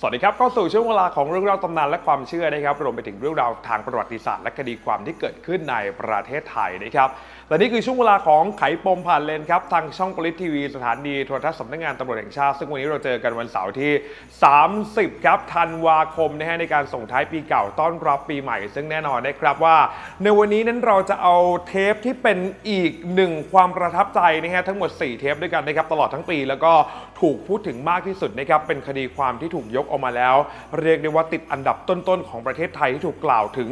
สวัสดีครับเข้าสู่ช่วงเวลาของเรื่องราวตำนานและความเชื่อนะครับรวมไปถึงเรื่องราวทางประวัติศาสตร์และคดีความที่เกิดขึ้นในประเทศไทยนะครับและนี่คือช่วงเวลาของไขปมผ่านเลนครับทางช่องปลิททีวีสถานีโทรทัศน์สำนักงานตำรวจแห่งชาติ ซึ่งวันนี้เราเจอกันวันเสาร์ที่ 30 ครับธันวาคมนะฮะในการส่งท้ายปีเก่าต้อนรับปีใหม่ ซึ่งแน่นอนนะครับว่า ในวันนี้นั้นเราจะเอาเทปที่เป็นอีกหนึ่งความประทับใจนะฮะทั้งหมด 4 เทปด้วยกันนะครับตลอดทั้งปี แล้วก็ถูกพูดถึงมากที่สุดนะครับเป็นคดีความที่ถูกยกออกมาแล้ว เรียกได้ว่าติดอันดับต้นๆของประเทศไทยที่ถูกกล่าวถึง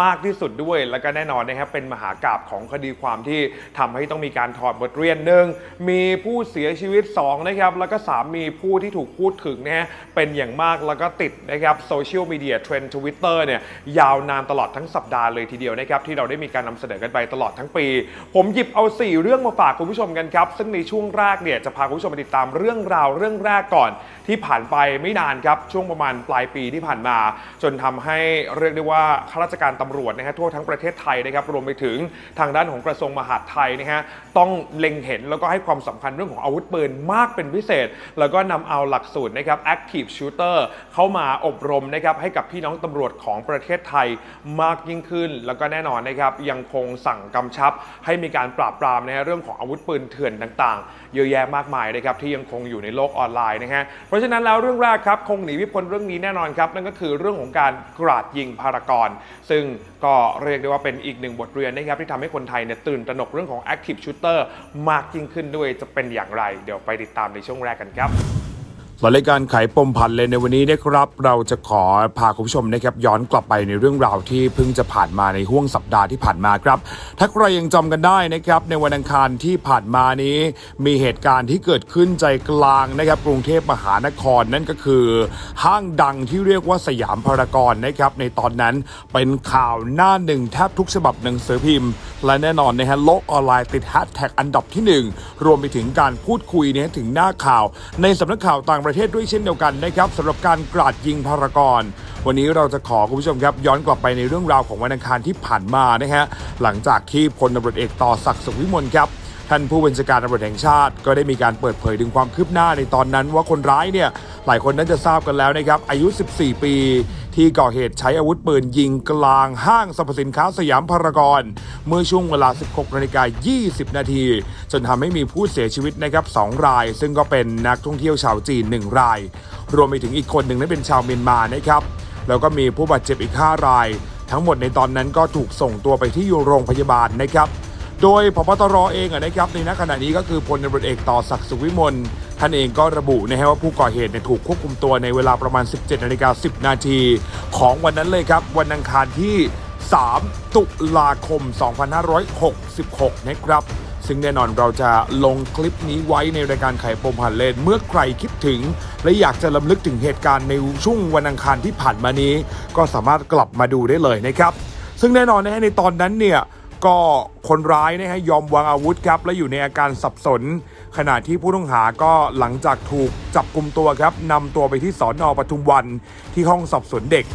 มากที่สุดด้วย แล้วก็แน่นอนนะครับเป็นมหากราบของคดีความที่ทำให้ต้องมีการถอดบทเรียนหนึ่งมีผู้เสียชีวิต2นะครับแล้วก็สามมีผู้ที่ถูกพูดถึงนะฮะเป็นอย่างมากแล้วก็ติดนะครับโซเชียลมีเดียเทรนด์ทวิตเตอร์เนี่ยยาวนานตลอดทั้งสัปดาห์เลยทีเดียวนะครับที่เราได้มีการนำเสนอกันไปตลอดทั้งปี ผมหยิบเอา 4 เรื่องมาฝากคุณผู้ชมกันครับ ซึ่งในช่วงแรกเนี่ยจะพาคุณผู้ชมไปติดตามเรื่องราวเรื่องแรกก่อนที่ผ่านไปไม่นานครับช่วงประมาณปลายปีที่ผ่านมา จนทำให้เรียกได้ว่าข้าราชการตำรวจนะฮะทั่วทั้งประเทศไทยนะครับรวมไปถึงทางด้านของกระทรวงมหาดไทยนะฮะต้องเล็งเห็นแล้วก็ให้ความสำคัญเรื่องของอาวุธปืนมากเป็นพิเศษ แล้วก็นำเอาหลักสูตรนะครับ active shooter เข้ามาอบรมนะครับให้กับพี่น้องตำรวจของประเทศไทยมากยิ่งขึ้น แล้วก็แน่นอนนะครับยังคงสั่งกำชับให้มีการปราบปรามนะฮะเรื่องของอาวุธปืนเถื่อนต่างๆ เยอะแยะมากมายนะครับที่ยังคงอยู่ในโลกออนไลน์นะฮะเพราะฉะนั้นแล้วเรื่องแรกครับคงหนีวิพ้นเรื่องนี้แน่นอนครับนั่นก็คือเรื่องของการกราดยิงพารากอนซึ่งก็เรียกได้ว่าเป็นอีกหนึ่งบทเรียนนะครับที่ทำให้คนไทยเนี่ยตื่นตระหนกเรื่องของ active shooter มากยิ่งขึ้นด้วยจะเป็นอย่างไร เดี๋ยวไปติดตามในช่วงแรกกันครับ และรายการไขปมพันเลยในวันนี้นะครับ เราจะขอพาคุณผู้ชมนะครับย้อนกลับไปในเรื่องราวที่เพิ่งจะผ่านมาในห่วงสัปดาห์ที่ผ่านมาครับ ถ้าใครยังจำกันได้นะครับ ในวันอังคารที่ผ่านมานี้ มีเหตุการณ์ที่เกิดขึ้นใจกลางนะครับ กรุงเทพมหานครนั่นก็คือ ห้างดังที่เรียกว่าสยามพารากอนนะครับ ในตอนนั้นเป็นข่าวหน้าหนึ่งแทบทุกฉบับหนังสือพิมพ์ และแน่นอนนะฮะโลกออนไลน์ติดแฮชแท็กอันดับที่หนึ่งรวมไปถึงการพูดคุยเนี่ยถึงหน้าข่าวในสำนักข่าวต่างประเทศด้วยเช่นเดียวกันนะครับสำหรับการกราดยิงพารากอนวันนี้เราจะขอคุณผู้ชมครับ ย้อนกลับไปในเรื่องราวของวันอังคารที่ผ่านมานะฮะหลังจากที่พลตำรวจเอกต่อศักดิ์สุขวิมลครับ ท่านผู้บัญชาการตำรวจแห่งชาติ ก็ได้มีการเปิดเผยถึงความคืบหน้าในตอนนั้น ว่าคนร้ายเนี่ยหลายคนน่าจะทราบกันแล้วนะครับอายุ 14 ปี ที่ก่อเหตุใช้อาวุธปืนยิงกลางห้างสรรพสินค้าสยามพารากอนเมื่อช่วงเวลา 16นาฬิกา20 นาที จนทำให้มีผู้เสียชีวิตนะครับ2ราย ซึ่งก็เป็นนักท่องเที่ยวชาวจีน 1 ราย รวมไปถึงอีกคนหนึ่งนั้นเป็นชาวเมียนมานะครับแล้วก็มีผู้บาดเจ็บอีก 5 ราย ทั้งหมดในตอนนั้นก็ถูกส่งตัวไปที่โรงพยาบาลนะครับ โดยพบตรเองนะครับในขณะนี้ก็คือพลตำรวจเอกต่อศักดิ์สุขวิมลท่านเองก็ระบุนะฮะว่าผู้ก่อเหตุเนี่ยถูกควบคุมตัวในเวลาประมาณ 17นาฬิกา10 นาทีของวันนั้นเลยครับ วันอังคารที่ 3 ตุลาคม 2566 นะครับ ซึ่งแน่นอนเราจะลงคลิปนี้ไว้ในรายการไขปมหันเลนเมื่อใครคิดถึง และอยากจะลำลึกถึงเหตุการณ์ในช่วงวันอังคารที่ผ่านมานี้ ก็สามารถกลับมาดูได้เลยนะครับ ซึ่งแน่นอนนะฮะในตอนนั้นเนี่ย ก็คนร้ายนะฮะยอมวางอาวุธครับ และอยู่ในอาการสับสน ขณะที่ผู้ต้องหาก็หลังจากถูกจับกลุ่มตัวครับนำตัวไปที่สอนอปทุมวันที่ห้องสอบสวนเด็ก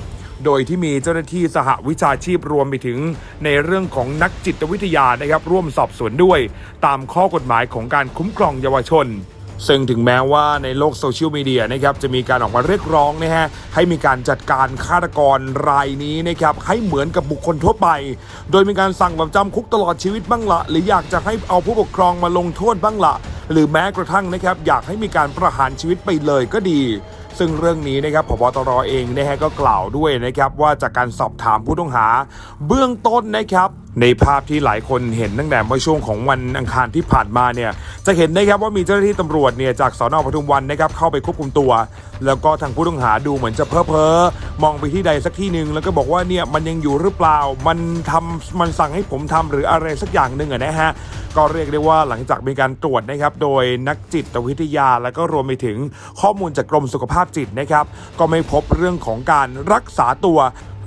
โดยที่มีเจ้าหน้าที่สหวิชาชีพรวมไปถึง ในเรื่องของนักจิตวิทยานะครับร่วมสอบสวนด้วย ตามข้อกฎหมายของการคุ้มครองเยาวชน ซึ่งถึงแม้ว่าในโลกโซเชียลมีเดียนะครับจะมีการออกมาเรียกร้องนะฮะให้มีการจัดการฆาตกรรายนี้นะครับให้เหมือนกับบุคคลทั่วไป โดยมีการสั่งแบบจำคุกตลอดชีวิตบ้างละ หรืออยากจะให้เอาผู้ปกครองมาลงโทษบ้างละ หรือแม้กระทั่งนะครับอยากให้มีการประหารชีวิตไปเลยก็ดีซึ่งเรื่องนี้นะครับพบตรเองนะฮะก็กล่าวด้วยนะครับว่าจากการสอบถามผู้ต้องหา เบื้องต้นนะครับ ในภาพที่หลายคนเห็นตั้งแต่เมื่อช่วงของวันอังคารที่ผ่านมาเนี่ยจะเห็นนะครับว่ามีเจ้าหน้าที่ตำรวจเนี่ยจากสอนอปทุมวันนะครับเข้าไปควบคุมตัว แล้วก็ทางผู้ต้องหาดูเหมือนจะเพ้อเพ้อมองไปที่ใดสักที่หนึ่งแล้วก็บอกว่าเนี่ยมันยังอยู่หรือเปล่ามันทำมันสั่งให้ผมทำหรืออะไรสักอย่างหนึ่งอนะฮะก็เรียกได้ว่าหลังจากมีการตรวจนะครับโดยนักจิตวิทยาแล้วก็รวมไปถึงข้อมูลจากกรมสุขภาพจิตนะครับก็ไม่พบเรื่องของการรักษาตัว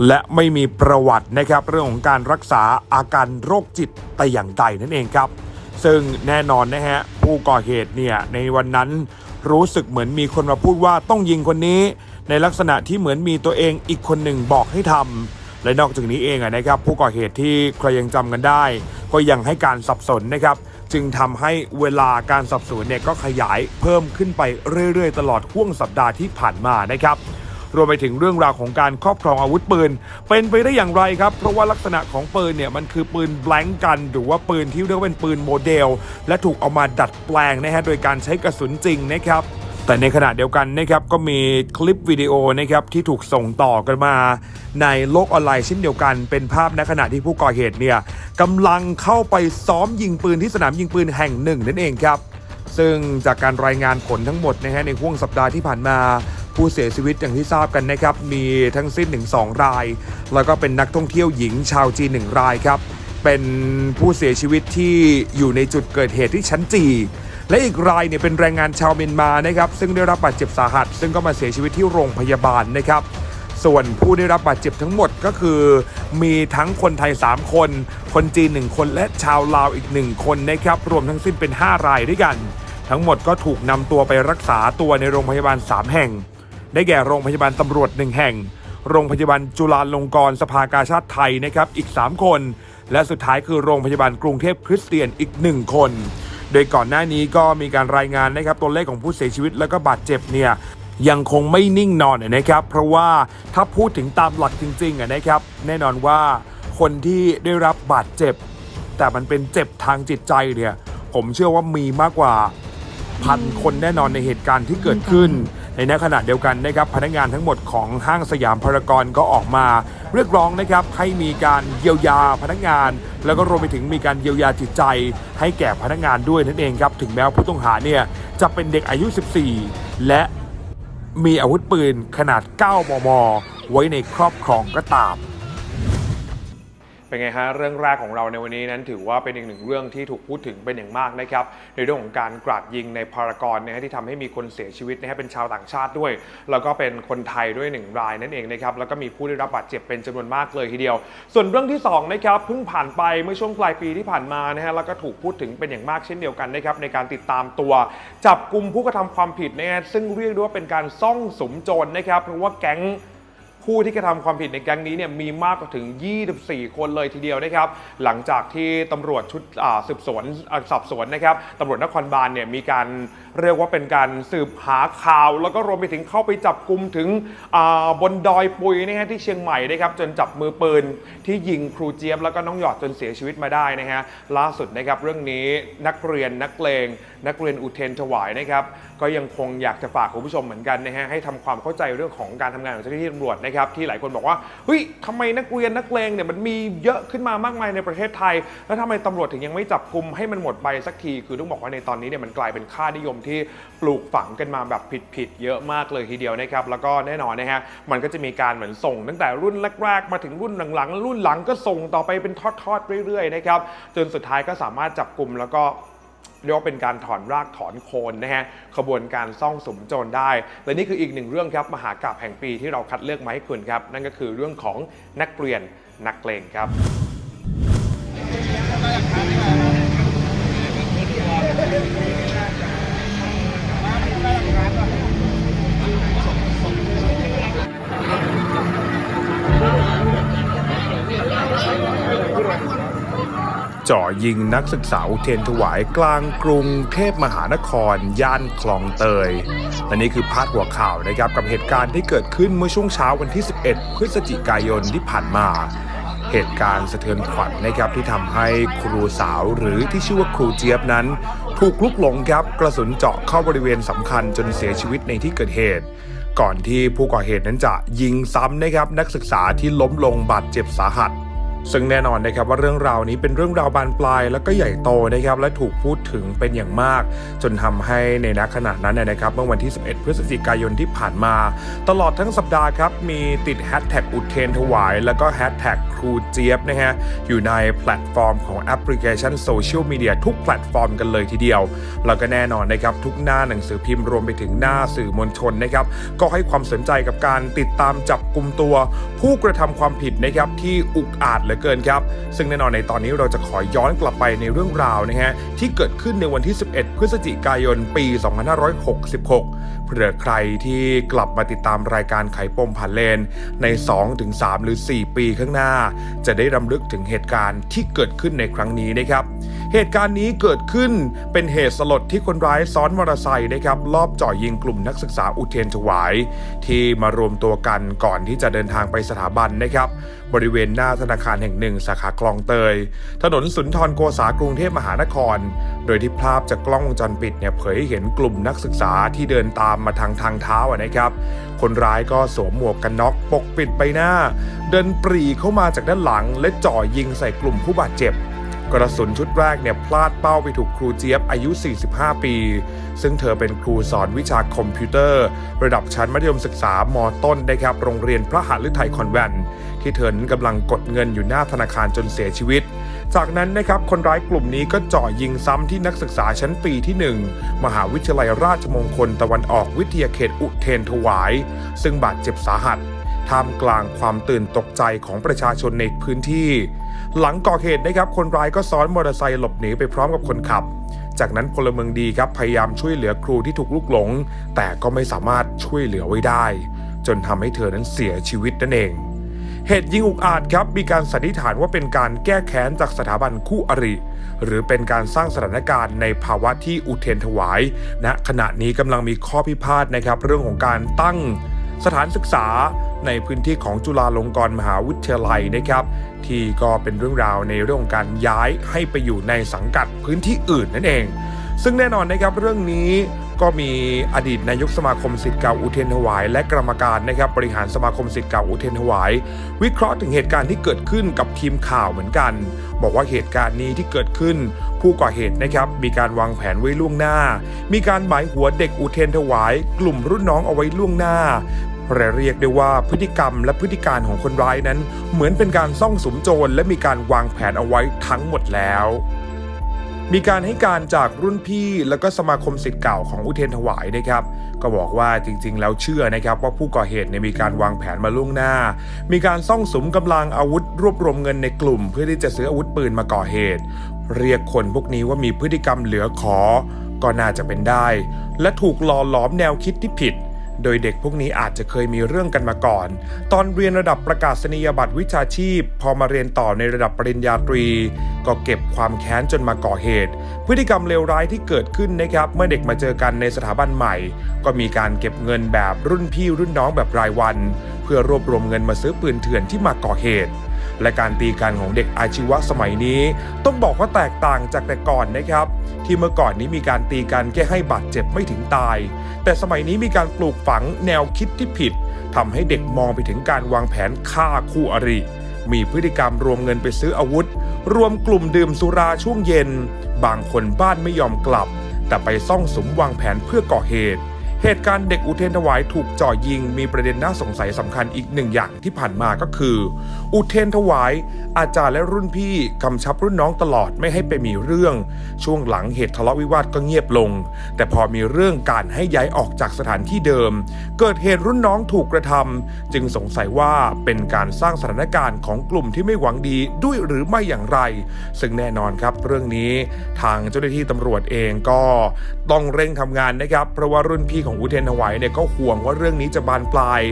และไม่มีประวัตินะครับเรื่องของการรักษาอาการโรคจิตแต่อย่างใดนั่นเองครับ ซึ่งแน่นอนนะฮะผู้ก่อเหตุเนี่ยในวันนั้นรู้สึกเหมือนมีคนมาพูดว่าต้องยิงคนนี้ ในลักษณะที่เหมือนมีตัวเองอีกคนหนึ่งบอกให้ทำและนอกจากนี้เองนะครับ ผู้ก่อเหตุที่ใครยังจำกันได้ ก็ยังให้การสับสนนะครับจึงทำให้เวลาการสอบสนเนี่ยก็ขยายเพิ่มขึ้นไปเรื่อยๆ ตลอดห่วงสัปดาห์ที่ผ่านมานะครับ รวมไปถึงเรื่องราวของการครอบครองอาวุธปืน เป็นไปได้อย่างไรครับ เพราะว่าลักษณะของปืนเนี่ยมันคือปืนแบล็งกันหรือว่าปืนที่เรียกว่าเป็นปืนโมเดล และถูกเอามาดัดแปลงนะฮะโดยการใช้กระสุนจริงนะครับแต่ในขณะเดียวกันนะครับก็มีคลิปวิดีโอนะครับที่ถูกส่งต่อกันมาในโลกออนไลน์เช่นเดียวกัน เป็นภาพณขณะที่ผู้ก่อเหตุเนี่ยกำลังเข้าไปซ้อมยิงปืนที่สนามยิงปืนแห่งหนึ่งนั่นเองครับ ซึ่งจากการรายงานผลทั้งหมดนะฮะในห่วงสัปดาห์ที่ผ่านมา ผู้เสียชีวิตอย่างที่ทราบกันนะครับมีทั้งสิ้นถึง2ราย แล้วก็เป็นนักท่องเที่ยวหญิงชาวจีนหนึ่งรายครับเป็นผู้เสียชีวิตที่อยู่ในจุดเกิดเหตุที่ชั้นจีและอีกรายเนี่ยเป็นแรงงานชาวเมียนมานะครับซึ่งได้รับบาดเจ็บสาหัส ซึ่งก็มาเสียชีวิตที่โรงพยาบาลนะครับ ส่วนผู้ได้รับบาดเจ็บทั้งหมดก็คือ มีทั้งคนไทย 3 คน คนจีน 1 คนและชาวลาวอีก 1 คนนะครับรวมทั้งสิ้นเป็น 5 รายด้วยกัน ทั้งหมดก็ถูกนำตัวไปรักษาตัวในโรงพยาบาล 3 แห่ง ได้แก่โรงพยาบาลตำรวจ1แห่ง โรงพยาบาลจุฬาลงกรณ์สภากาชาติไทยนะครับอีก 3 คน และสุดท้ายคือโรงพยาบาลกรุงเทพคริสเตียนอีก 1 คน โดยก่อนหน้านี้ก็มีการรายงานนะครับตัวเลขของผู้เสียชีวิตแล้วก็บาดเจ็บเนี่ยยังคงไม่นิ่งนอนนะครับ เพราะว่าถ้าพูดถึงตามหลักจริงๆนะครับ แน่นอนว่าคนที่ได้รับบาดเจ็บ แต่มันเป็นเจ็บทางจิตใจเนี่ย ผมเชื่อว่ามีมากกว่าพันคนแน่นอนในเหตุการณ์ที่เกิดขึ้น ในณขณะเดียวกันนะครับพนักงานทั้งหมดของห้างสยามพารากอนก็ออกมา เรียกร้องนะครับให้มีการเยียวยาพนักงาน แล้วก็รวมไปถึงมีการเยียวยาจิตใจ ให้แก่พนักงานด้วยนั่นเองครับถึงแม้ว่าผู้ต้องหาเนี่ยจะเป็นเด็กอายุ 14 และมีอาวุธปืนขนาด 9 มม ไว้ในครอบครองก็ตาม เป็นไงฮะเรื่องแรกของเราในวันนี้นั้นถือว่าเป็นอีกหนึ่งเรื่องที่ถูกพูดถึงเป็นอย่างมากนะครับในเรื่องของการกราดยิงในพารากอนนะฮะที่ทำให้มีคนเสียชีวิตนะฮะเป็นชาวต่างชาติด้วย แล้วก็เป็นคนไทยด้วยหนึ่งรายนั่นเองนะครับแล้วก็มีผู้ได้รับบาดเจ็บเป็นจำนวนมากเลยทีเดียว ส่วนเรื่องที่สองนะครับเพิ่งผ่านไปเมื่อช่วงปลายปีที่ผ่านมานะฮะแล้วก็ถูกพูดถึงเป็นอย่างมากเช่นเดียวกันนะครับในการติดตามตัว จับกลุ่มผู้กระทำความผิดนะฮะซึ่งเรียกได้ว่าเป็นการซ่องสมโจรนะครับเพราะว่าแก๊ง ผู้ที่กระทำความผิดในแก๊งนี้เนี่ยมีมากกว่าถึง 24 คนเลยทีเดียวนะครับ หลังจากที่ตำรวจชุดสืบสวนสอบสวนนะครับตำรวจนครบาลเนี่ยมีการเรียกว่าเป็นการสืบหาข่าว แล้วก็รวมไปถึงเข้าไปจับกลุ่มถึงบนดอยปุยนะฮะที่เชียงใหม่นะครับจนจับมือปืนที่ยิงครูเจี๊ยบแล้วก็น้องหยอดจนเสียชีวิตมาได้นะฮะล่าสุดนะครับเรื่องนี้นักเรียนนักเลงนักเรียนอุเทนถวายนะครับก็ยังคงอยากจะฝากคุณผู้ชมเหมือนกันนะฮะให้ทำความเข้าใจเรื่องของการทำงานของเจ้าหน้าที่ตำรวจนะครับที่หลายคนบอกว่าเฮ้ยทำไมนักเรียนนักเลงเนี่ยมันมีเยอะขึ้นมามากมายในประเทศไทย แล้วทำไมตำรวจถึงยังไม่จับกลุ่มให้มันหมดไปสักทีคือต้องบอกว่าในตอนนี้เนี่ยมันกลายเป็นค่านิยมที่ปลูกฝังกันมาแบบผิดๆเยอะมากเลยทีเดียวนะครับแล้วก็แน่นอนนะฮะมันก็จะมีการเหมือนส่ง ตั้งแต่รุ่นแรกๆมาถึงรุ่นหลังๆรุ่นหลังก็ส่งต่อไปเป็นทอดๆเรื่อยๆนะครับจนสุดท้ายก็สามารถจับกลุ่มแล้วก็ เรียกว่าเป็นการถอนรากถอนโคนนะฮะขบวนการซ่องสมโจรได้ และนี่คืออีกหนึ่งเรื่องครับมหากราบแห่งปีที่เราคัดเลือกมาให้คุณครับ นั่นก็คือเรื่องของนักเรียนนักเลงครับ จ่อยิงนักศึกษาอุเทนถวายกลางกรุงเทพมหานคร ย่านคลองเตยและนี่คือพาดหัวข่าวนะครับกับเหตุการณ์ที่เกิดขึ้นเมื่อช่วงเช้าวันที่ 11 พฤศจิกายนที่ผ่านมาเหตุการณ์สะเทือนขวัญนะครับที่ทำให้ครูสาวหรือที่ชื่อว่าครูเจี๊ยบนั้น ถูกลุกหลงครับกระสุนเจาะเข้าบริเวณสำคัญจนเสียชีวิตในที่เกิดเหตุ ก่อนที่ผู้ก่อเหตุนั้นจะยิงซ้ำนะครับนักศึกษาที่ล้มลงบาดเจ็บสาหัส ซึ่งแน่นอนนะครับว่าเรื่องราวนี้เป็นเรื่องราวบานปลาย แล้วก็ใหญ่โตนะครับและถูกพูดถึงเป็นอย่างมาก จนทำให้ในณขณะนั้นนะครับเมื่อวันที่ 11 พฤศจิกายนที่ผ่านมา ตลอดทั้งสัปดาห์ครับมีติดแฮชแท็กอุเทนถวาย แล้วก็แฮชแท็กครูเจี๊ยบนะฮะอยู่ในแพลตฟอร์มของแอปพลิเคชันโซเชียลมีเดียทุกแพลตฟอร์มกันเลยทีเดียว แล้วก็แน่นอนนะครับทุกหน้าหนังสือพิมพ์รวมไปถึงหน้าสื่อมวลชนนะครับก็ให้ความสนใจกับการติดตามจับกลุ่มตัว ผู้กระทำความผิดนะครับที่อุกอาจเหลือเกินครับ ซึ่งแน่นอนในตอนนี้เราจะขอย้อนกลับไปในเรื่องราวนะฮะที่เกิดขึ้นในวันที่ 11 พฤศจิกายนปี 2566เผื่อใครที่กลับมาติดตามรายการไขปมผ่านเลน ใน 2-3 หรือ 4 ปีข้างหน้า จะได้รำลึกถึงเหตุการณ์ที่เกิดขึ้นในครั้งนี้นะครับ เหตุการณ์นี้เกิดขึ้นเป็นเหตุสลดที่คนร้ายซ้อนมอเตอร์ไซค์นะครับลอบจ่อยิงกลุ่มนักศึกษาอุเทนถวาย ที่มารวมตัวกันก่อนที่จะเดินทางไปสถาบันนะครับ บริเวณหน้าธนาคารแห่งหนึ่งสาขาคลองเตย ถนนสุนทรโกษากรุงเทพมหานคร โดยที่ภาพจากกล้องวงจรปิดเนี่ยเผยให้เห็นกลุ่มนักศึกษาที่เดินตามมาทางทางเท้าอะนะครับ คนร้ายก็สวมหมวกกันน็อกปกปิดใบหน้า เดินปรีเข้ามาจากด้านหลังและจ่อยิงใส่กลุ่มผู้บาดเจ็บ กระสุนชุดแรกเนี่ยพลาดเป้าไปถูกครูเจี๊ยบอายุ 45 ปี ซึ่งเธอเป็นครูสอนวิชาคอมพิวเตอร์ ระดับชั้นมัธยมศึกษามต้นนะครับโรงเรียนพระหฤทัยคอนแวนต์ที่เธอนั้นกำลังกดเงินอยู่หน้าธนาคารจนเสียชีวิต จากนั้นนะครับคนร้ายกลุ่มนี้ก็เจ่อยิงซ้ำที่นักศึกษาชั้นปีที่ 1 มหาวิทยาลัยราชมงคลตะวันออกวิทยาเขตอุเทนถวาย ซึ่งบาดเจ็บสาหัส ท่ามกลางความตื่นตกใจของประชาชนในพื้นที่ หลังก่อเหตุนะครับ คนร้ายก็ซ้อนมอเตอร์ไซค์หลบหนีไปพร้อมกับคนขับ จากนั้นพลเมืองดีครับพยายามช่วยเหลือครูที่ถูกลุกหลง แต่ก็ไม่สามารถช่วยเหลือไว้ได้ จนทำให้เธอนั้นเสียชีวิตนั่นเอง เหตุยิงอุกอาจครับมีการสันนิษฐานว่าเป็นการแก้แค้นจากสถาบันคู่อริ หรือเป็นการสร้างสถานการณ์ในภาวะที่อุเทนถวายณขณะนี้กำลังมีข้อพิพาทนะครับเรื่องของการตั้ง สถานศึกษาในพื้นที่ของจุฬาลงกรณ์มหาวิทยาลัยนะครับ ที่ก็เป็นเรื่องราวในเรื่องของการย้ายให้ไปอยู่ในสังกัดพื้นที่อื่นนั่นเอง ซึ่งแน่นอนนะครับเรื่องนี้ก็มีอดีตนายกสมาคมสิทธิ์เก่าอุเทนถวาย และกรรมการนะครับบริหารสมาคมสิทธิ์เก่าอุเทนถวาย วิเคราะห์ถึงเหตุการณ์ที่เกิดขึ้นกับทีมข่าวเหมือนกัน บอกว่าเหตุการณ์นี้ที่เกิดขึ้น ผู้ก่อเหตุนะครับมีการวางแผนไว้ล่วงหน้า มีการหมายหัวเด็กอุเทนถวาย กลุ่มรุ่นน้องเอาไว้ล่วงหน้า และเรียกได้ว่าพฤติกรรมและพฤติการของคนร้ายนั้น เหมือนเป็นการซ่องสุมโจรและมีการวางแผนเอาไว้ทั้งหมดแล้ว มีการให้การจากรุ่นพี่แล้วก็สมาคมสิทธิ์เก่าของอุเทนถวายนะครับ ก็บอกว่าจริงๆ แล้วเชื่อนะครับว่าผู้ก่อเหตุเนี่ยมีการวางแผนมาล่วงหน้า มีการซ่องสุมกำลังอาวุธ รวบรวมเงินในกลุ่ม เพื่อที่จะซื้ออาวุธปืนมาก่อเหตุ เรียกคนพวกนี้ว่ามีพฤติกรรมเหลือขอ ก็น่าจะเป็นได้ และถูกหล่อหลอมแนวคิดที่ผิด โดยเด็กพวกนี้อาจจะเคยมีเรื่องกันมาก่อน ตอนเรียนระดับประกาศนียบัตรวิชาชีพ พอมาเรียนต่อในระดับปริญญาตรี ก็เก็บความแค้นจนมาก่อเหตุ พฤติกรรมเลวร้ายที่เกิดขึ้นนะครับ เมื่อเด็กมาเจอกันในสถาบันใหม่ ก็มีการเก็บเงินแบบรุ่นพี่รุ่นน้องแบบรายวัน เพื่อรวบรวมเงินมาซื้อปืนเถื่อนที่มาก่อเหตุ และการตีกันของเด็กอาชีวะสมัยนี้ ต้องบอกว่าแตกต่างจากแต่ก่อนนะครับ ที่เมื่อก่อนนี้มีการตีกันแค่ให้บาดเจ็บไม่ถึงตาย แต่สมัยนี้มีการปลูกฝังแนวคิดที่ผิดทำให้เด็กมองไปถึงการวางแผนฆ่าคู่อริมีพฤติกรรมรวมเงินไปซื้ออาวุธ รวมกลุ่มดื่มสุราช่วงเย็น บางคนบ้านไม่ยอมกลับ แต่ไปซ่องสมวางแผนเพื่อก่อเหตุ เหตุการณ์เด็กอุเทนถวายถูกจ่อยิงมีประเด็นน่าสงสัยสำคัญอีกหนึ่งอย่างที่ผ่านมาก็คือ อุเทนถวาย อาจารย์และรุ่นพี่กำชับรุ่นน้องตลอดไม่ให้ไปมีเรื่อง ช่วงหลังเหตุทะเลาะวิวาทก็เงียบลง แต่พอมีเรื่องการให้ย้ายออกจากสถานที่เดิม เกิดเหตุรุ่นน้องถูกกระทำจึงสงสัยว่าเป็นการสร้างสถานการณ์ของกลุ่มที่ไม่หวังดีด้วยหรือไม่อย่างไร ซึ่งแน่นอนครับเรื่องนี้ทางเจ้าหน้าที่ตำรวจเองก็ต้องเร่งทำงานนะครับเพราะว่ารุ่นพี่ของอุเทนถวายเนี่ยก็ห่วงว่าเรื่องนี้จะบานปลาย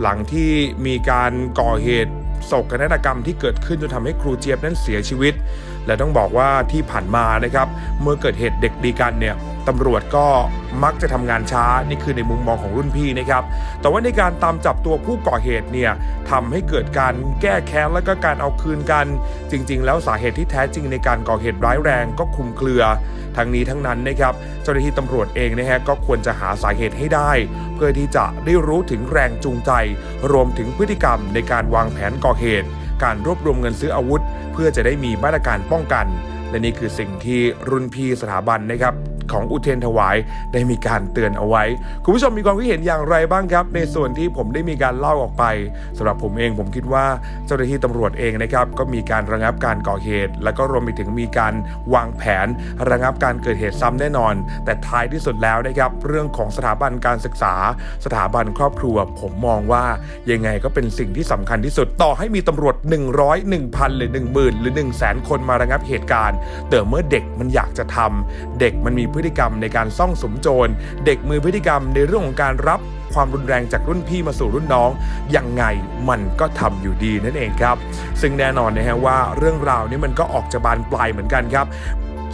หลังที่มีการก่อเหตุโศกนาฏกรรมที่เกิดขึ้นจนทำให้ครูเจี๊ยบนั้นเสียชีวิต และต้องบอกว่าที่ผ่านมานะครับ เมื่อเกิดเหตุเด็กดีกันเนี่ยตำรวจก็มักจะทำงานช้านี่คือในมุมมองของรุ่นพี่นะครับ แต่ว่าในการตามจับตัวผู้ก่อเหตุเนี่ยทำให้เกิดการแก้แค้นและก็การเอาคืนกัน จริง ๆ แล้วสาเหตุที่แท้จริงในการก่อเหตุร้ายแรงก็คลุมเครือ ทั้งนี้ทั้งนั้นนะครับ เจ้าหน้าที่ตำรวจเองนะฮะก็ควรจะหาสาเหตุให้ได้ เพื่อที่จะได้รู้ถึงแรงจูงใจ รวมถึงพฤติกรรมในการวางแผนก่อเหตุ การรวบรวมเงินซื้ออาวุธ เพื่อจะได้มีมาตรการป้องกัน และนี่คือสิ่งที่รุ่นพี่สถาบันนะครับ ของอุเทนถวายได้มีการเตือนเอาไว้ คุณผู้ชมมีความคิดเห็นอย่างไรบ้างครับ ในส่วนที่ผมได้มีการเล่าออกไปสำหรับผมเองผมคิดว่าเจ้าหน้าที่ตำรวจเองนะครับก็มีการระงับการก่อเหตุ แล้วก็รวมไปถึงมีการวางแผนระงับการเกิดเหตุซ้ำแน่นอน แต่ท้ายที่สุดแล้วนะครับเรื่องของสถาบันการศึกษา สถาบันครอบครัว ผมมองว่ายังไงก็เป็นสิ่งที่สำคัญที่สุดต่อให้มีตำรวจ 100 1,000 หรือ 10,000 หรือ 1 0 0 0 0แสนคนมาระงับเหตุการณ์ แต่เมื่อเด็กมันอยากจะทำเด็กมันมีพฤฤติกรรมในการซ่องสมโจร เด็กมือพฤติกรรมในเรื่องของการรับความรุนแรงจากรุ่นพี่มาสู่รุ่นน้องยังไงมันก็ทำอยู่ดีนั่นเองครับ ซึ่งแน่นอนนะฮะว่าเรื่องราวนี้มันก็ออกจะบานปลายเหมือนกันครับ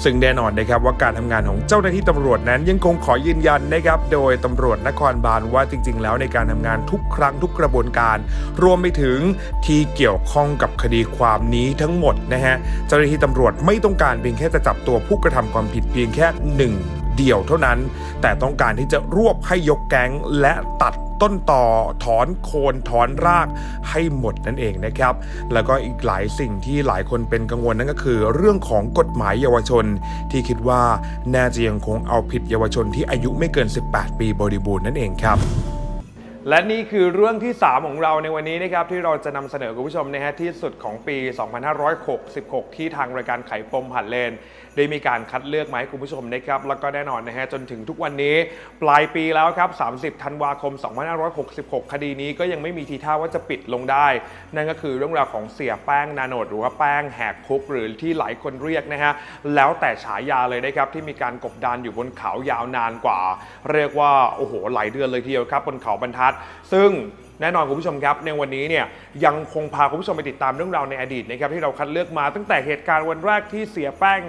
ซึ่งแน่นอนนะครับว่าการทำงานของเจ้าหน้าที่ตำรวจนั้นยังคงขอยืนยันนะครับโดยตำรวจนครบาลว่าจริง ๆ แล้วในการทำงานทุกครั้งทุกกระบวนการ รวมไปถึงที่เกี่ยวข้องกับคดีความนี้ทั้งหมดนะฮะเจ้าหน้าที่ตำรวจไม่ต้องการเพียงแค่จะจับตัวผู้กระทำความผิดเพียงแค่หนึ่งเดียวเท่านั้น แต่ต้องการที่จะรวบให้ยกแก๊งและตัด ต้นต่อถอนโคนถอนรากให้หมดนั่นเองนะครับ แล้วก็อีกหลายสิ่งที่หลายคนเป็นกังวลนั่นก็คือ เรื่องของกฎหมายเยาวชน ที่คิดว่าน่าจะยังคงเอาผิดเยาวชนที่อายุไม่เกิน 18 ปีบริบูรณ์นั่นเองครับ และนี่คือเรื่องที่ 3 ของเราในวันนี้นะครับที่เราจะนำเสนอคุณผู้ชมนะฮะที่สุดของปี 2566 ที่ทางรายการไขปมผ่านเลน ได้มีการคัดเลือกมาให้คุณผู้ชมนะครับแล้วก็แน่นอนนะฮะจนถึงทุกวันนี้ปลายปีแล้วครับ 30 ธันวาคม 2566 คดีนี้ก็ยังไม่มีทีท่าว่าจะปิดลงได้ นั่นก็คือเรื่องราวของเสียแป้งนาโนดหรือว่าแป้งแหกคุกหรือที่หลายคนเรียกนะฮะแล้วแต่ฉายาเลยนะครับที่มีการกบดานอยู่บนเขายาวนานกว่า เรียกว่าโอ้โหหลายเดือนเลยทีเดียวครับบนเขาบรรทัดซึ่งแน่นอนคุณผู้ชมครับ ในวันนี้เนี่ยยังคงพาคุณผู้ชมไปติดตามเรื่องราวในอดีตนะครับที่เราคัดเลือกมาตั้งแต่เหตุการณ์วันแรกที่เสียแป้ง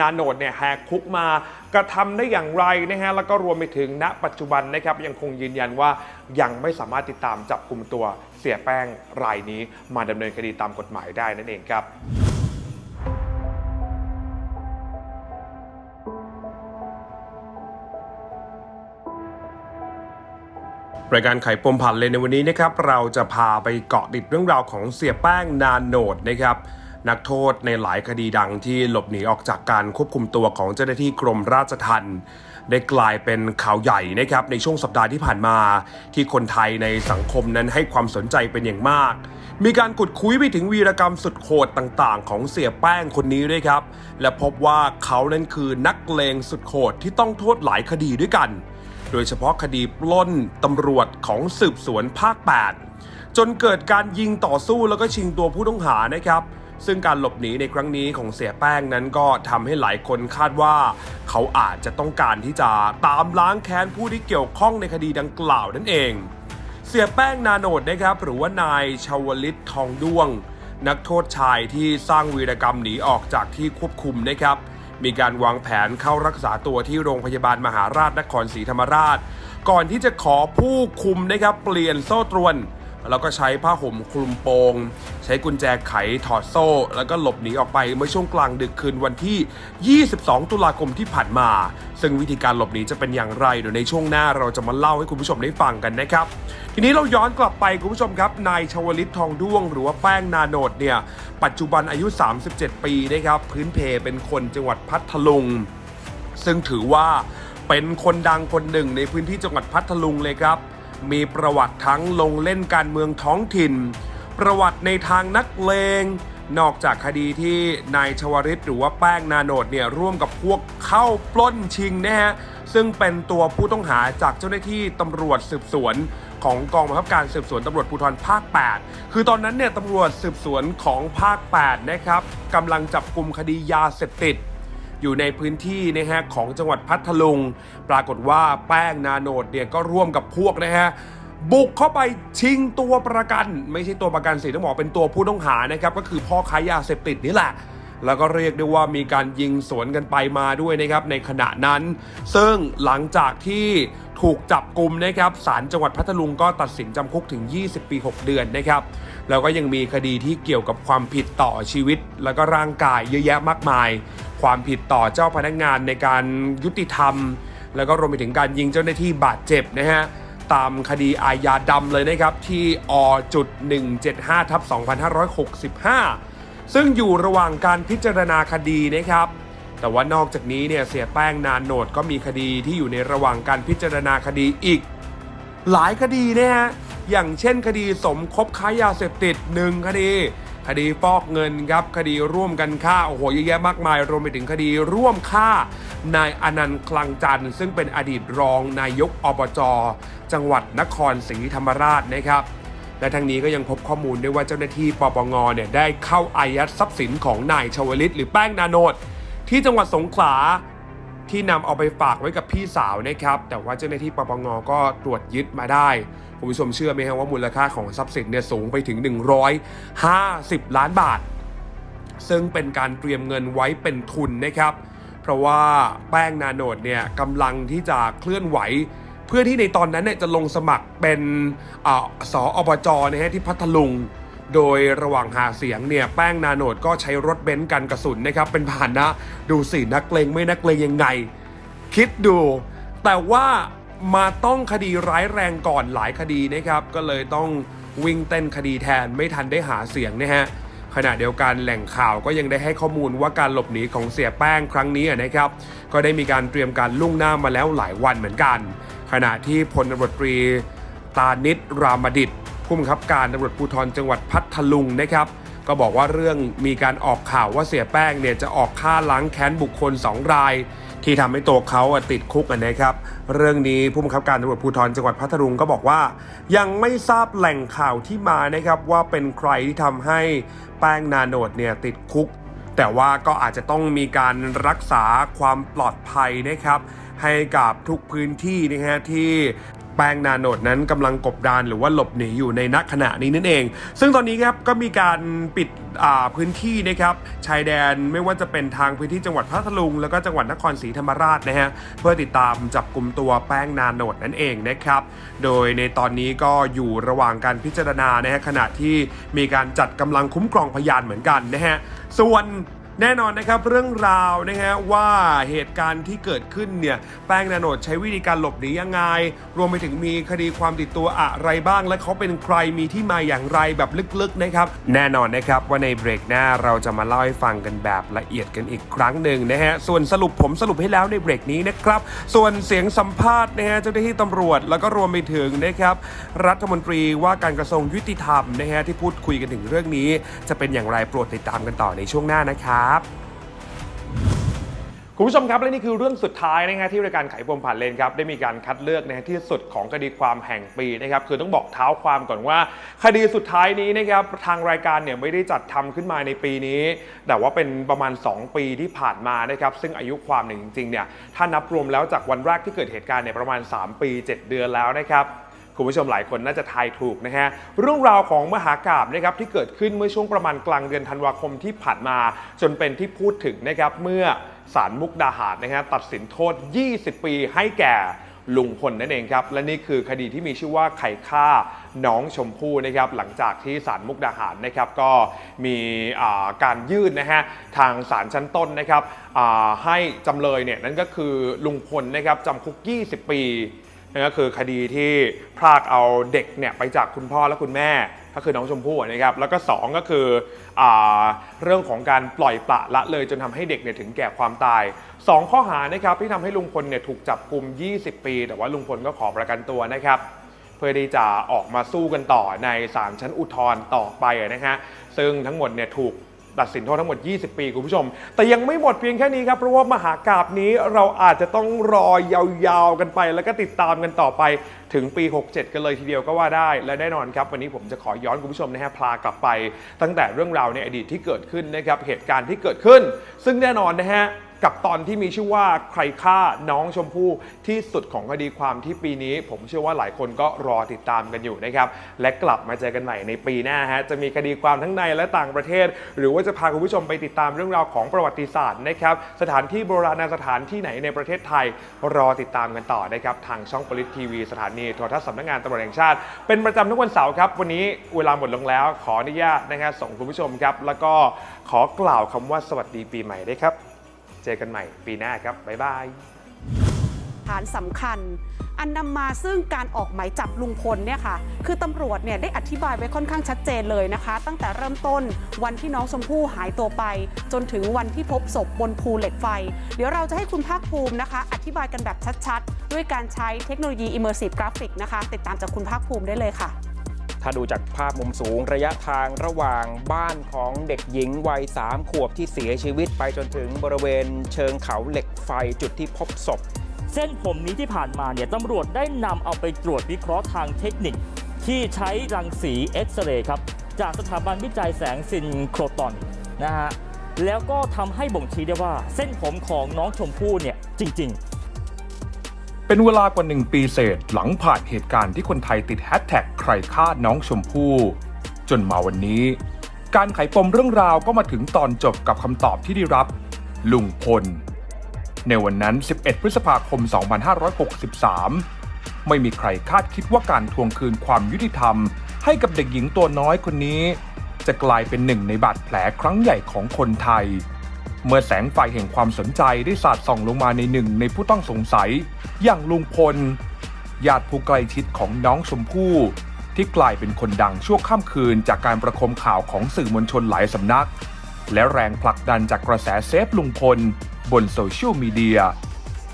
นาโนดเนี่ยแหกคุกมากระทำได้อย่างไรนะฮะแล้วก็รวมไปถึงณปัจจุบันนะครับยังคงยืนยันว่ายังไม่สามารถติดตามจับกลุ่มตัวเสียแป้งรายนี้มาดำเนินคดีตามกฎหมายได้นั่นเองครับ รายการไขปมผ่านเลนในวันนี้นะครับเราจะพาไปเกาะติดเรื่องราวของเสียแป้งนานโนดนะครับนักโทษในหลายคดีดังที่หลบหนีออกจากการควบคุมตัวของเจ้าหน้าที่กรมราชทัณฑ์ได้กลายเป็นข่าวใหญ่นะครับในช่วงสัปดาห์ที่ผ่านมา ที่คนไทยในสังคมนั้นให้ความสนใจเป็นอย่างมาก มีการขุดคุยไปถึงวีรกรรมสุดโหดต่างๆ ของเสียแป้งคนนี้ด้วยครับ และพบว่าเขานั้นคือนักเลงสุดโหดที่ต้องโทษหลายคดีด้วยกัน โดยเฉพาะคดีปล้นตำรวจของสืบสวนภาค 8 จนเกิดการยิงต่อสู้แล้วก็ชิงตัวผู้ต้องหานะครับ ซึ่งการหลบหนีในครั้งนี้ของเสียแป้งนั้นก็ทำให้หลายคนคาดว่า เขาอาจจะต้องการที่จะตามล้างแค้นผู้ที่เกี่ยวข้องในคดีดังกล่าวนั่นเอง เสียแป้งนาโนดนะครับหรือว่านายชาวลิตทองด้วง นักโทษชายที่สร้างวีรกรรมหนีออกจากที่ควบคุมนะครับ มีการวางแผนเข้ารักษาตัวที่โรงพยาบาลมหาราชนครศรีธรรมราช ก่อนที่จะขอผู้คุมนะครับเปลี่ยนโซ่ตรวน แล้วก็ใช้ผ้าห่มคลุมโปง ใช้กุญแจไขถอดโซ่ แล้วก็หลบหนีออกไปเมื่อช่วงกลางดึกคืนวันที่ 22 ตุลาคมที่ผ่านมา ซึ่งวิธีการหลบหนีจะเป็นอย่างไรเดี๋ยวในช่วงหน้าเราจะมาเล่าให้คุณผู้ชมได้ฟังกันนะครับ ทีนี้เราย้อนกลับไปคุณผู้ชมครับนายชวลิตทองด้วง หรือว่าแป้งนาโนดเนี่ยปัจจุบันอายุ 37 ปีนะครับพื้นเพเป็นคนจังหวัดพัทลุง ซึ่งถือว่าเป็นคนดังคนหนึ่งในพื้นที่จังหวัดพัทลุงเลยครับ มีประวัติทั้งลงเล่นการเมืองท้องถิ่น ประวัติในทางนักเลง นอกจากคดีที่นายชวริตหรือว่าแป้งนาโนดเนี่ยร่วมกับพวกเข้าปล้นชิงนะฮะซึ่งเป็นตัวผู้ต้องหาจากเจ้าหน้าที่ตำรวจสืบสวนของกองบังคับการสืบสวนตำรวจภูธรภาค 8 คือตอนนั้นเนี่ยตำรวจสืบสวนของภาค 8 นะครับกำลังจับกลุ่มคดียาเสพติด อยู่ในพื้นที่นะฮะของจังหวัดพัทลุง ปรากฏว่าแป้งนาโนดเนี่ยก็ร่วมกับพวกนะฮะ บุกเข้าไปชิงตัวประกัน ไม่ใช่ตัวประกันสิต้องบอกเป็นตัวผู้ต้องหานะครับก็คือพ่อค้ายาเสพติดนี่แหละ แล้วก็เรียกได้ว่ามีการยิงสวนกันไปมาด้วยนะครับในขณะนั้น ซึ่งหลังจากที่ถูกจับกลุ่มนะครับศาลจังหวัดพัทลุงก็ตัดสินจำคุกถึง 20 ปี 6 เดือนนะครับแล้วก็ยังมีคดีที่เกี่ยวกับความผิดต่อชีวิต แล้วก็ร่างกายเยอะแยะมากมาย ความผิดต่อเจ้าพนักงานในการยุติธรรม แล้วก็รวมไปถึงการยิงเจ้าหน้าที่บาดเจ็บนะฮะ ตามคดีอาญาดำเลยนะครับ ที่อจุด175ทับ2565 ซึ่งอยู่ระหว่างการพิจารณาคดีนะครับ แต่ว่านอกจากนี้เนี่ยเสียแป้งนานโหนดก็มีคดีที่อยู่ในระหว่างการพิจารณาคดีอีก หลายคดีนะฮะอย่างเช่นคดีสมคบค้ายาเสพติดหนึ่งคดี คดีฟอกเงินครับ คดีร่วมกันฆ่า โอ้โหเยอะแยะมากมาย รวมไปถึงคดีร่วมฆ่า นายอนันต์คลังจันทร์ซึ่งเป็นอดีตรองนายกอบจจังหวัดนครศรีธรรมราชนะครับ และทั้งนี้ก็ยังพบข้อมูลด้วยว่าเจ้าหน้าที่ปปงเนี่ยได้เข้าอายัดทรัพย์สินของนายชวลิต หรือแป้งนาโนดที่จังหวัดสงขลาที่นำเอาไปฝากไว้กับพี่สาวนะครับ แต่ว่าเจ้าหน้าที่ปปงก็ตรวจยึดมาได้คุณผู้ชมเชื่อไหมครับว่ามูลค่าของทรัพย์สินเนี่ยสูงไปถึง 150 ล้านบาท ซึ่งเป็นการเตรียมเงินไว้เป็นทุนนะครับ เพราะว่าแป้งนาโนดเนี่ยกำลังที่จะเคลื่อนไหว เพื่อที่ในตอนนั้นเนี่ยจะลงสมัครเป็นอสออบจนะฮะที่พัทลุง โดยระหว่างหาเสียงเนี่ยแป้งนาโนดก็ใช้รถเบนซ์กันกระสุนนะครับเป็นพาหนะดูสินักเลงไม่นักเลงยังไง คิดดู แต่ว่ามาต้องคดีร้ายแรงก่อนหลายคดีนะครับ ก็เลยต้องวิ่งเต้นคดีแทนไม่ทันได้หาเสียงนะฮะ ขณะเดียวกันแหล่งข่าวก็ยังได้ให้ข้อมูลว่าการหลบหนีของเสียแป้งครั้งนี้นะครับ ก็ได้มีการเตรียมการล่วงหน้ามาแล้วหลายวันเหมือนกัน ขณะที่พลตำรวจตรี ตานิดรามดิตผู้บังคับการตำรวจภูธรจังหวัดพัทลุงนะครับก็บอกว่าเรื่องมีการออกข่าวว่าเสียแป้งเนี่ยจะออกฆ่าล้างแค้นบุคคล 2 ราย ที่ทำให้ตัวเขาติดคุกอะนะครับ เรื่องนี้ผู้บังคับการตำรวจภูธรจังหวัดพัทลุงก็บอกว่า ยังไม่ทราบแหล่งข่าวที่มานะครับว่าเป็นใครที่ทำให้แป้งนาโนดเนี่ยติดคุก แต่ว่าก็อาจจะต้องมีการรักษาความปลอดภัยนะครับให้กับทุกพื้นที่นะฮะที่ แป้งนาโนดนั้นกำลังกบดานหรือว่าหลบหนีอยู่ในณขณะนี้นั่นเอง ซึ่งตอนนี้ครับก็มีการปิดพื้นที่นะครับชายแดนไม่ว่าจะเป็นทางพื้นที่จังหวัดพัทลุง แล้วก็จังหวัดนครศรีธรรมราชนะฮะเพื่อติดตามจับกลุ่มตัวแป้งนาโนดนั่นเองนะครับ โดยในตอนนี้ก็อยู่ระหว่างการพิจารณานะฮะขณะที่มีการจัดกำลังคุ้มครองพยานเหมือนกันนะฮะส่วน แน่นอนนะครับเรื่องราวนะฮะว่าเหตุการณ์ที่เกิดขึ้นเนี่ยแป้งนาโนดใช้วิธีการหลบหนียังไง รวมไปถึงมีคดีความติดตัวอะไรบ้าง และเขาเป็นใครมีที่มาอย่างไรแบบลึกๆนะครับ แน่นอนนะครับว่าในเบรกหน้าเราจะมาเล่าให้ฟังกันแบบละเอียดกันอีกครั้งหนึ่งนะฮะส่วนสรุปผมสรุปให้แล้วในเบรกนี้นะครับ ส่วนเสียงสัมภาษณ์นะฮะเจ้าหน้าที่ตำรวจแล้วก็รวมไปถึงนะครับรัฐมนตรีว่าการกระทรวงยุติธรรมนะฮะที่พูดคุยกันถึงเรื่องนี้ จะเป็นอย่างไรโปรดติดตามกันต่อในช่วงหน้านะครับคุณผู้ชมครับและนี่คือเรื่องสุดท้ายนะฮะที่รายการไขปมผ่านเลนครับได้มีการคัดเลือกในที่สุดของคดีความแห่งปีนะครับคือต้องบอกเท้าความก่อนว่า คดีสุดท้ายนี้นะครับทางรายการเนี่ยไม่ได้จัดทำขึ้นมาในปีนี้ แต่ว่าเป็นประมาณ 2 ปีที่ผ่านมานะครับซึ่งอายุความเนี่ยจริงๆเนี่ยถ้านับรวมแล้วจากวันแรกที่เกิดเหตุการณ์เนี่ยประมาณ 3 ปี 7 เดือนแล้วนะครับ คุณผู้ชมหลายคนน่าจะทายถูกนะฮะเรื่องราวของมหากราบนะครับที่เกิดขึ้นเมื่อช่วงประมาณกลางเดือนธันวาคมที่ผ่านมา จนเป็นที่พูดถึงนะครับเมื่อศาลมุกดาหารนะฮะตัดสินโทษ 20 ปีให้แก่ลุงพลนั่นเองครับ และนี่คือคดีที่มีชื่อว่าไข่ฆ่าน้องชมพู่นะครับหลังจากที่ศาลมุกดาหารนะครับก็มีการยื่นนะฮะทางศาลชั้นต้นนะครับให้จำเลยเนี่ยนั่นก็คือลุงพลนะครับจำคุก 20 ปี นั่นก็คือคดีที่พรากเอาเด็กเนี่ยไปจากคุณพ่อและคุณแม่ก็คือน้องชมพู่นะครับแล้วก็ 2 ก็คืออเรื่องของการปล่อยปละละเลยจนทำให้เด็กเนี่ยถึงแก่ความตาย 2 ข้อหานะครับที่ทำให้ลุงพลเนี่ยถูกจับกลุ่ม20 ปี แต่ว่าลุงพลก็ขอประกันตัวนะครับเพื่อที่จะออกมาสู้กันต่อในศาลชั้นอุทธรณ์ต่อไปนะฮะซึ่งทั้งหมดเนี่ยถูก ตัดสินโทษทั้งหมด 20 ปีคุณผู้ชม แต่ยังไม่หมดเพียงแค่นี้ครับ เพราะว่ามหากราบนี้เราอาจจะต้องรอยาวๆกันไป แล้วก็ติดตามกันต่อไปถึงปี 67 กันเลยทีเดียวก็ว่าได้ และแน่นอนครับ วันนี้ผมจะขอย้อนคุณผู้ชมนะฮะพลากลับไป ตั้งแต่เรื่องราวในอดีตที่เกิดขึ้นนะครับเหตุการณ์ที่เกิดขึ้น ซึ่งแน่นอนนะฮะ กับตอนที่มีชื่อว่าใครฆ่าน้องชมพู่ที่สุดของคดีความที่ปีนี้ ผมเชื่อว่าหลายคนก็รอติดตามกันอยู่นะครับและกลับมาเจอกันใหม่ในปีหน้าฮะจะมีคดีความทั้งในและต่างประเทศ หรือว่าจะพาคุณผู้ชมไปติดตามเรื่องราวของประวัติศาสตร์นะครับสถานที่โบราณสถานที่ไหนในประเทศไทย รอติดตามกันต่อนะครับทางช่องปริทีวีสถานีโทรทัศน์สำนักงานตำรวจแห่งชาติ เป็นประจำทุกวันเสาร์ครับ วันนี้เวลาหมดลงแล้ว ขออนุญาตนะครับส่งคุณผู้ชมครับ แล้วก็ขอกล่าวคำว่าสวัสดีปีใหม่ด้วยครับ เจอกันใหม่ปีหน้าครับ บ๊ายบาย ฐานสำคัญ อันนำมาซึ่งการออกหมายจับลุงพลเนี่ยค่ะ คือตำรวจเนี่ยได้อธิบายไว้ค่อนข้างชัดเจนเลยนะคะ ตั้งแต่เริ่มต้นวันที่น้องชมพู่หายตัวไป จนถึงวันที่พบศพบนภูเหล็กไฟ เดี๋ยวเราจะให้คุณภาคภูมินะคะ อธิบายกันแบบชัดๆ ด้วยการใช้เทคโนโลยี Immersive Graphic นะคะ ติดตามจากคุณภาคภูมิได้เลยค่ะ ถ้าดูจากภาพมุมสูงระยะทางระหว่างบ้านของเด็กหญิงวัย 3 ขวบที่เสียชีวิตไปจนถึงบริเวณเชิงเขาเหล็กไฟจุดที่พบศพ เส้นผมนี้ที่ผ่านมาเนี่ยตำรวจได้นำเอาไปตรวจวิเคราะห์ทางเทคนิค ที่ใช้รังสีเอ็กซเรย์ครับ จากสถาบันวิจัยแสงซินโครตอนนะฮะแล้วก็ทำให้บ่งชี้ได้ว่าเส้นผมของน้องชมพู่เนี่ยจริง ๆ เป็นเวลากว่าหนึ่งปีเศษหลังผ่านเหตุการณ์ที่คนไทยติดแฮชแท็กใครฆ่าน้องชมพู่ จนมาวันนี้ การไขปมเรื่องราวก็มาถึงตอนจบกับคำตอบที่ได้รับ ลุงพล ในวันนั้น 11 พฤษภาคม 2563 ไม่มีใครคาดคิดว่าการทวงคืนความยุติธรรม ให้กับเด็กหญิงตัวน้อยคนนี้ จะกลายเป็นหนึ่งในบาดแผลครั้งใหญ่ของคนไทย เมื่อแสงไฟแห่งความสนใจได้สาดส่องลงมาในหนึ่งในผู้ต้องสงสัย อย่างลุงพลญาติผู้ใกล้ชิดของน้องชมพู่ ที่กลายเป็นคนดังชั่วข้ามคืนจากการประคมข่าวของสื่อมวลชนหลายสำนัก และแรงผลักดันจากกระแสเซฟลุงพล บนโซเชียลมีเดีย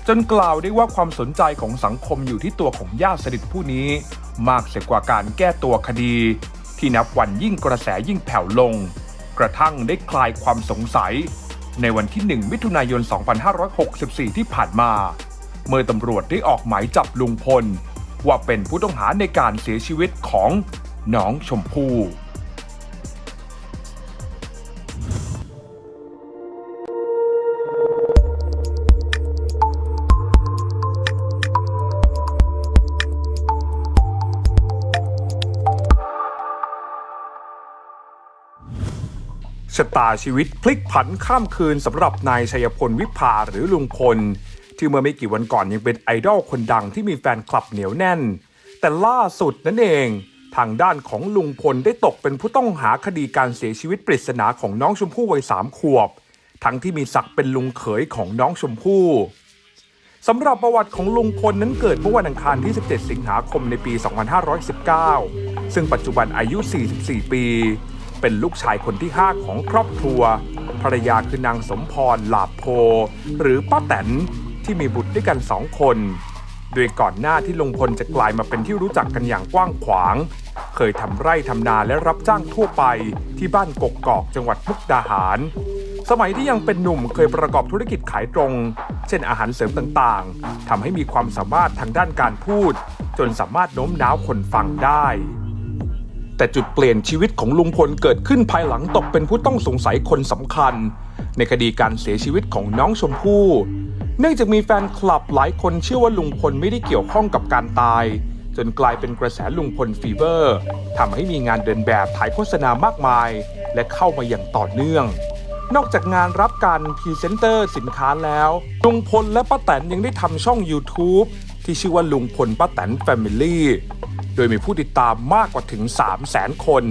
จนกล่าวได้ว่าความสนใจของสังคมอยู่ที่ตัวของญาติสนิทผู้นี้ มากเสียกว่าการแก้ตัวคดี ที่นับวันยิ่งกระแสยิ่งแผ่วลง กระทั่งได้คลายความสงสัย ในวันที่ 1 มิถุนายน 2564 ที่ผ่านมา เมื่อตำรวจได้ออกหมายจับลุงพล ว่าเป็นผู้ต้องหาในการเสียชีวิตของน้องชมพู่ ตาชีวิตพลิกผันข้ามคืนสำหรับนายชัยพลวิภาหรือลุงพล ที่เมื่อไม่กี่วันก่อนยังเป็นไอดอลคนดังที่มีแฟนคลับเหนียวแน่น แต่ล่าสุดนั่นเอง ทางด้านของลุงพลได้ตกเป็นผู้ต้องหาคดีการเสียชีวิตปริศนาของน้องชมพู่วัยสามขวบ ทั้งที่มีศักดิ์เป็นลุงเขยของน้องชมพู่สำหรับประวัติของลุงพลนั้นเกิดเมื่อวันอังคารที่ 17 สิงหาคมในปี 2519 ซึ่งปัจจุบันอายุ 44 ปี เป็นลูกชายคนที่ 5 ของครอบครัว ภรรยาคือนางสมพรหลาโพ หรือป้าแตนที่มีบุตรด้วยกันสองคนโดยก่อนหน้าที่ลุงพลจะกลายมาเป็นที่รู้จักกันอย่างกว้างขวาง เคยทำไร่ทำนาและรับจ้างทั่วไปที่บ้านกกกอกจังหวัดมุกดาหาร สมัยที่ยังเป็นหนุ่มเคยประกอบธุรกิจขายตรง เช่นอาหารเสริมต่างๆทำให้มีความสามารถทางด้านการพูด จนสามารถโน้มน้าวคนฟังได้ แต่จุดเปลี่ยนชีวิตของลุงพลเกิดขึ้นภายหลังตกเป็นผู้ต้องสงสัยคนสำคัญ ในคดีการเสียชีวิตของน้องชมพู่ เนื่องจากมีแฟนคลับหลายคนเชื่อว่าลุงพลไม่ได้เกี่ยวข้องกับการตาย จนกลายเป็นกระแสลุงพลฟีเวอร์ทำให้มีงานเดินแบบถ่ายโฆษณามากมาย และเข้ามาอย่างต่อเนื่อง นอกจากงานรับการพรีเซนเตอร์สินค้าแล้วลุงพลและป้าแตนยังได้ทำช่อง YouTube ที่ชื่อว่าลุงพลป้าแตนแฟมิลี่ โดยมีผู้ติดตามมากกว่าถึง 3 0 0แสนคน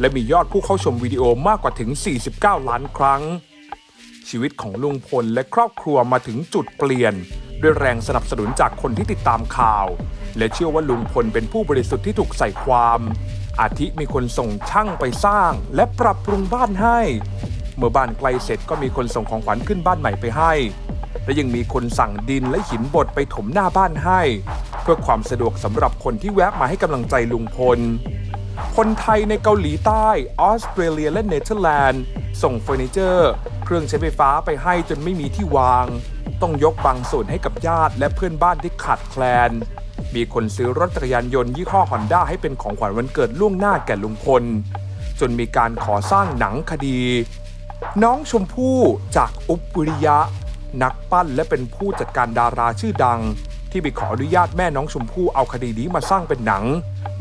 และมียอดผู้เข้าชมวิดีโอมากกว่าถึง 49 ล้านครั้ง ชีวิตของลุงพลและครอบครัวมาถึงจุดเปลี่ยน ด้วยแรงสนับสนุนจากคนที่ติดตามข่าว และเชื่อว่าลุงพลเป็นผู้บริสุทธิ์ที่ถูกใส่ความ อาทิมีคนส่งช่างไปสร้าง และปรับปรุงบ้านให้ เมื่อบ้านใกล้เสร็จก็มีคนส่งของขวัญขึ้นบ้านใหม่ไปให้และยังมีคนสั่งดินและหินบดไปถมหน้าบ้านให้ เพื่อความสะดวกสำหรับคนที่แวะมาให้กำลังใจลุงพล คนไทยในเกาหลีใต้ออสเตรเลียและเนเธอร์แลนด์ ส่งเฟอร์นิเจอร์ เครื่องใช้ไฟฟ้าไปให้จนไม่มีที่วาง ต้องยกบางส่วนให้กับญาติและเพื่อนบ้านที่ขาดแคลน มีคนซื้อรถจักรยานยนต์ยี่ห้อฮอนด้าให้เป็นของขวัญวันเกิดล่วงหน้าแก่ลุงพล จนมีการขอสร้างหนังคดี น้องชมพู่จากอุบวิริยะนักปั้นและเป็นผู้จัดการดาราชื่อดัง ที่ไปขออนุญาตแม่น้องชมพู่เอาคดีนี้มาสร้างเป็นหนัง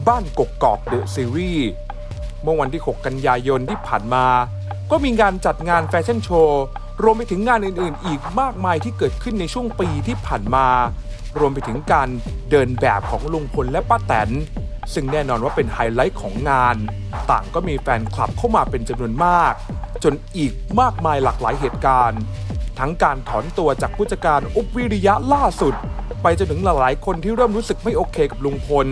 บ้านกกกอกเดอะซีรีส์เมื่อวันที่ 6 กันยายนที่ผ่านมา ก็มีงานจัดงานแฟชั่นโชว์ รวมไปถึงงานอื่นๆ อีกมากมายที่เกิดขึ้นในช่วงปีที่ผ่านมา รวมไปถึงการเดินแบบของลุงพลและป้าแตน ซึ่งแน่นอนว่าเป็นไฮไลท์ของงาน ต่างก็มีแฟนคลับเข้ามาเป็นจำนวนมาก จนอีกมากมายหลากหลายเหตุการณ์ ทั้งการถอนตัวจากผู้จัดการอุบวิริยะล่าสุด ไปจนถึงหลายๆ คนที่เริ่มรู้สึกไม่โอเคกับลุงพล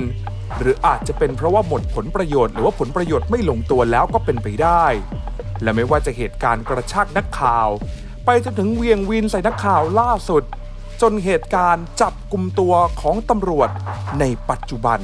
หรืออาจจะเป็นเพราะว่าหมดผลประโยชน์หรือว่าผลประโยชน์ไม่ลงตัวแล้วก็เป็นไปได้ และไม่ว่าจะเหตุการณ์กระชากนักข่าว ไปจนถึงเวียงวินใส่นักข่าวล่าสุด จนเหตุการณ์จับกลุ่มตัวของตำรวจในปัจจุบัน